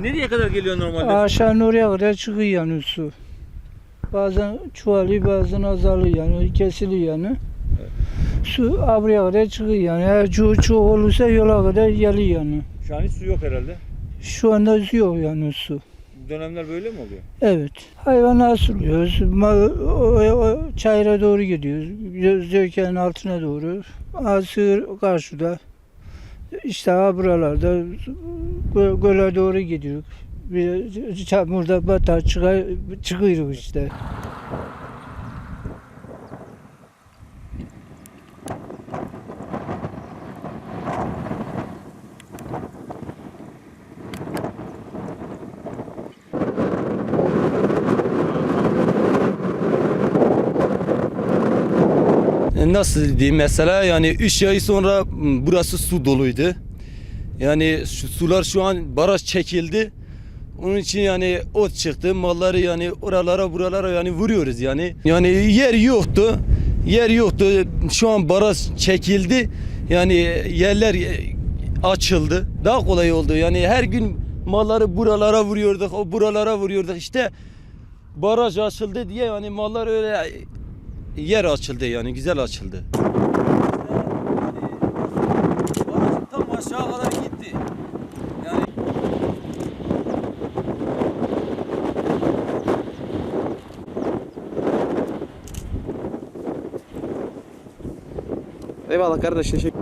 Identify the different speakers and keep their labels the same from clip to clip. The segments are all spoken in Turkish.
Speaker 1: Nereye kadar geliyor normalde?
Speaker 2: Aşağı oraya kadar çıkıyor yani su. Bazen çoğalıyor bazen azalıyor yani kesiliyor yani. Su buraya kadar çıkıyor yani. Eğer çok çok olursa yola kadar geliyor yani.
Speaker 1: Şu an hiç su yok herhalde.
Speaker 2: Şu anda yok yani su.
Speaker 1: Dönemler böyle mi oluyor?
Speaker 2: Evet. Hayvanlar suluyoruz. Çayıra doğru gidiyoruz. Zökenin altına doğru. Sığır karşıda. İşte ha buralarda gö- göle doğru gidiyoruz. Bir çamurda batar çıkıyoruz işte.
Speaker 3: Nasıl diyeyim mesela yani 3 ay sonra m, burası su doluydu. Yani şu sular şu an baraj çekildi. Onun için yani ot çıktı. Malları yani oralara buralara yani vuruyoruz yani. Yani yer yoktu. Yer yoktu. Şu an baraj çekildi. Yani yerler e, açıldı. Daha kolay oldu. Yani her gün malları buralara vuruyorduk. O buralara vuruyorduk. İşte baraj açıldı diye yani mallar öyle yer açıldı yani güzel açıldı.
Speaker 4: Eyvallah kardeş teşekkür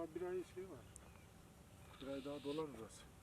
Speaker 5: daha bir ay şey var. Bir ay daha dolar burası.